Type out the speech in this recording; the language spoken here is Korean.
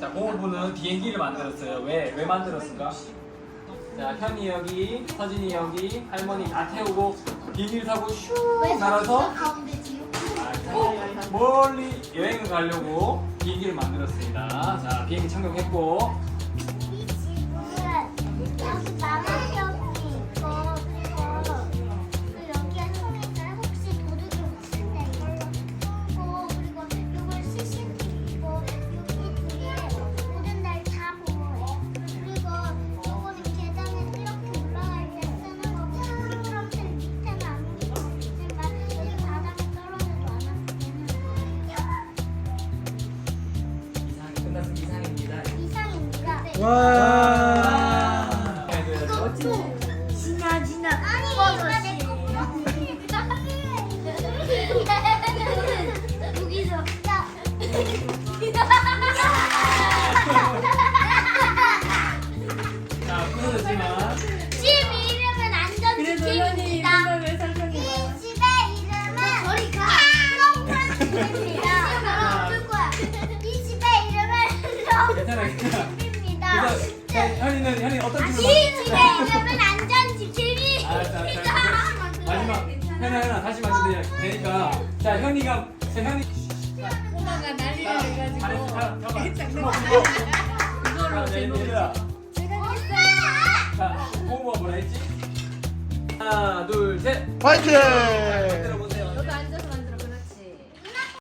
자, 공호부는 비행기를 만들었어요. 왜? 왜 만들었을까? 자, 현이 여기, 서진이 여기, 할머니 다 태우고 비행기를 타고 슈 날아서 가운데 아, 멀리 여행을 가려고 비행기를 만들었습니다. 자, 비행기 착륙했고 와. 지나 지나 아니 이거 내 여기서 야 자, 끊어졌지만 집 이름은 안전지킴입니다 이 집의 이름은 저리 가 롱프란스입니다 어쩔 거야 이 집의 이름은 괜찮아, 괜찮아. 현- 현이는 현이 어떤 이 친구? 집의 이름은 안전 지킴이 아, 자, 마지막. 현아 현아 다시 만들면 되니까. 자 현이가 자 현이. 꼬마가 난리를 잘했어. 해가지고 자 잠깐 했잖아. 자 그걸로 네, 제목 얘들아 엄마 자 공부가 뭐라 했지? 하나 둘셋. 파이팅!